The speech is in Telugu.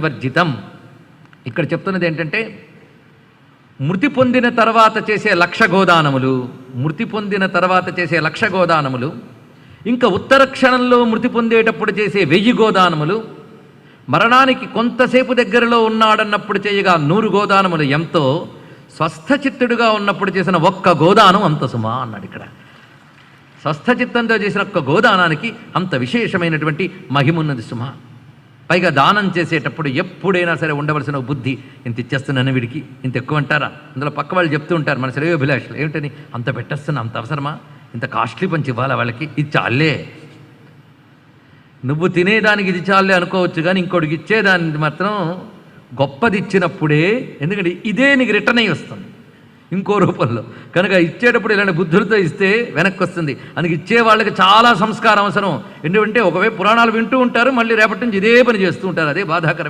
వివర్జితం. ఇక్కడ చెప్తున్నది ఏంటంటే మృతి పొందిన తర్వాత చేసే లక్ష గోదానములు మృతి పొందిన తర్వాత చేసే లక్ష గోదానములు ఇంకా ఉత్తర క్షణంలో మృతి పొందేటప్పుడు చేసే వెయ్యి గోదానములు మరణానికి కొంతసేపు దగ్గరలో ఉన్నాడన్నప్పుడు చేయగా నూరు గోదానములు ఎంతో స్వస్థచిత్తుడుగా ఉన్నప్పుడు చేసిన ఒక్క గోదానం అంత సుమా అన్నాడు ఇక్కడ. స్వస్థచిత్తంతో చేసిన ఒక్క గోదానానికి అంత విశేషమైనటువంటి మహిమున్నది సుమా. పైగా దానం చేసేటప్పుడు ఎప్పుడైనా సరే ఉండవలసిన బుద్ధి ఇంత ఇచ్చేస్తున్నాను వీడికి ఇంత ఎక్కువ అంటారా అందులో పక్క వాళ్ళు చెప్తూ ఉంటారు మన శ్రేయోభిలాషులు ఏమిటని? అంత పెట్టేస్తున్నా అంత అవసరమా? ఇంత కాస్ట్లీ పంచి ఇవ్వాలా వాళ్ళకి? ఇది చాలే. నువ్వు తినేదానికి ఇది చాలే అనుకోవచ్చు కానీ ఇంకోటికి ఇచ్చేదానికి మాత్రం గొప్పది ఇచ్చినప్పుడే ఎందుకంటే ఇదే నీకు రిటర్న్ అయ్యి వస్తుంది. ఇంకో రూపంలో. కనుక ఇచ్చేటప్పుడు ఇలాంటి బుద్ధులతో ఇస్తే వెనక్కి వస్తుంది. అందుకు ఇచ్చే వాళ్ళకి చాలా సంస్కారం అవసరం. ఎందుకంటే ఒకవైపు పురాణాలు వింటూ ఉంటారు మళ్ళీ రేపటి నుంచి ఇదే పని చేస్తూ ఉంటారు. అదే బాధాకరమైన